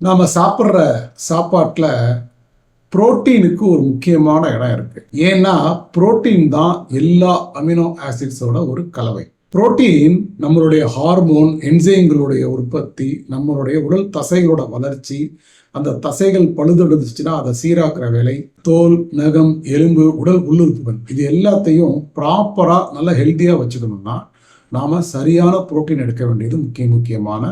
நாம் சாப்பிட்ற சாப்பாட்டில் புரோட்டீனுக்கு ஒரு முக்கியமான இடம் இருக்குது ஏன்னா புரோட்டீன் தான் எல்லா அமினோ ஆசிட்ஸோட ஒரு கலவை. புரோட்டீன் நம்மளுடைய ஹார்மோன் என்சைம்களுடைய உற்பத்தி நம்மளுடைய உடல் தசைகளோட வளர்ச்சி அந்த தசைகள் பழுதடைஞ்சிச்சுன்னா அதை சீராக்குற வேலை தோல் நகம் எலும்பு உடல் உள்ளுறுப்புகள் இது எல்லாத்தையும் ப்ராப்பராக நல்லா ஹெல்த்தியாக வச்சுக்கணும்னா நாம் சரியான புரோட்டீன் எடுக்க வேண்டியது முக்கிய முக்கியமான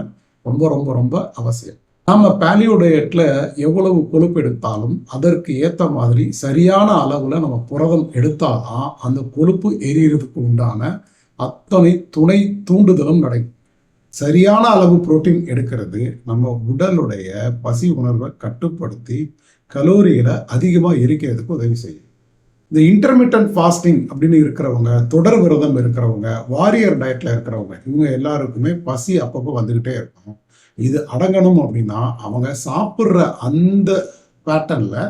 ரொம்ப ரொம்ப ரொம்ப அவசியம். நம்ம பேலியோ டயட்டில் எவ்வளவு கொழுப்பு எடுத்தாலும் அதற்கு ஏற்ற மாதிரி சரியான அளவில் நம்ம புரதம் எடுத்தால்தான் அந்த கொழுப்பு எரியறதுக்கு உண்டான அத்தனை துணை தூண்டுதலும் நடக்கும். சரியான அளவு புரோட்டீன் எடுக்கிறது நம்ம உடலுடைய பசி உணர்வை கட்டுப்படுத்தி கலோரிகளை அதிகமாக எரிக்கிறதுக்கு உதவி செய்யும். இந்த இன்டர்மீடியன்ட் ஃபாஸ்டிங் அப்படின்னு இருக்கிறவங்க தொடர் விரதம் இருக்கிறவங்க வாரியர் டயட்டில் இருக்கிறவங்க இவங்க எல்லாருக்குமே பசி அப்பப்போ வந்துக்கிட்டே இருக்கும். இது அடங்கணும் அப்படின்னா அவங்க சாப்பிட்ற அந்த பேட்டர்னில்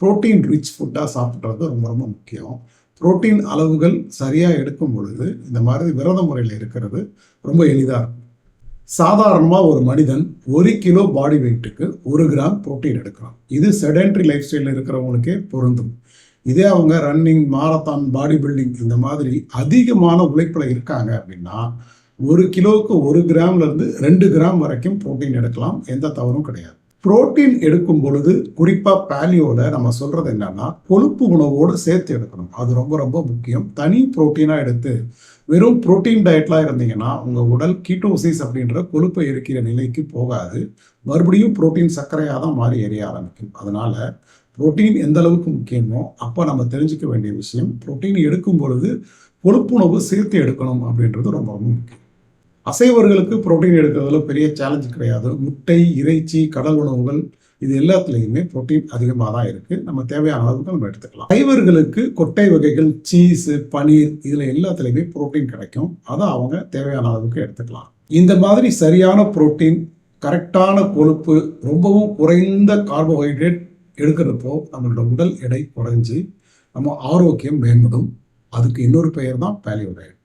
புரோட்டீன் ரிச் ஃபுட்டாக சாப்பிட்றது ரொம்ப ரொம்ப முக்கியம். புரோட்டீன் அளவுகள் சரியாக எடுக்கும் பொழுது இந்த மாதிரி விரத முறையில் இருக்கிறது ரொம்ப எளிதாக இருக்கும். சாதாரணமாக ஒரு மனிதன் ஒரு கிலோ பாடி வெயிட்டுக்கு ஒரு கிராம் புரோட்டீன் எடுக்கிறான். இது செடென்ட்ரி லைஃப் ஸ்டைலில் இருக்கிறவங்களுக்கே பொருந்தும். இதே அவங்க ரன்னிங் மாரத்தான் பாடி பில்டிங் இந்த மாதிரி அதிகமான உழைப்பில் இருக்காங்க அப்படின்னா ஒரு கிலோவுக்கு ஒரு கிராம்ல இருந்து ரெண்டு கிராம் வரைக்கும் புரோட்டீன் எடுக்கலாம். எந்த தவறும் கிடையாது. புரோட்டீன் எடுக்கும் பொழுது குறிப்பாக பேலியோவில் நம்ம சொல்கிறது என்னன்னா கொழுப்பு உணவோடு சேர்த்து எடுக்கணும். அது ரொம்ப ரொம்ப முக்கியம். தனி புரோட்டீனாக எடுத்து வெறும் புரோட்டீன் டயட்லாம் இருந்தீங்கன்னா உங்கள் உடல் கீட்டோசிஸ் அப்படின்ற கொழுப்பை இருக்கிற நிலைக்கு போகாது. மறுபடியும் புரோட்டீன் சர்க்கரையாக தான் மாறி எரிய ஆரம்பிக்கும். அதனால புரோட்டீன் எந்த அளவுக்கு முக்கியமோ அப்போ நம்ம தெரிஞ்சுக்க வேண்டிய விஷயம் புரோட்டீன் எடுக்கும் பொழுது கொழுப்புணவு சேர்த்து எடுக்கணும் அப்படின்றது ரொம்ப ரொம்ப முக்கியம். அசைவர்களுக்கு புரோட்டீன் எடுக்கிறதுல பெரிய சேலஞ்சு கிடையாது. முட்டை இறைச்சி கடல் உணவுகள் இது எல்லாத்துலேயுமே புரோட்டீன் அதிகமாக தான் இருக்குது நம்ம தேவையான அளவுக்கு நம்ம எடுத்துக்கலாம். சைவர்களுக்கு கொட்டை வகைகள் சீஸு பனீர் இதில் எல்லாத்துலேயுமே புரோட்டீன் கிடைக்கும். அதை அவங்க தேவையான அளவுக்கு எடுத்துக்கலாம். இந்த மாதிரி சரியான புரோட்டீன் கரெக்டான கொழுப்பு ரொம்பவும் குறைந்த கார்போஹைட்ரேட் எடுக்கிறப்போ நம்மளோட உடல் எடை குறைஞ்சி நம்ம ஆரோக்கியம் மேம்படும். அதுக்கு இன்னொரு பெயர் தான் பேலியோ டயட்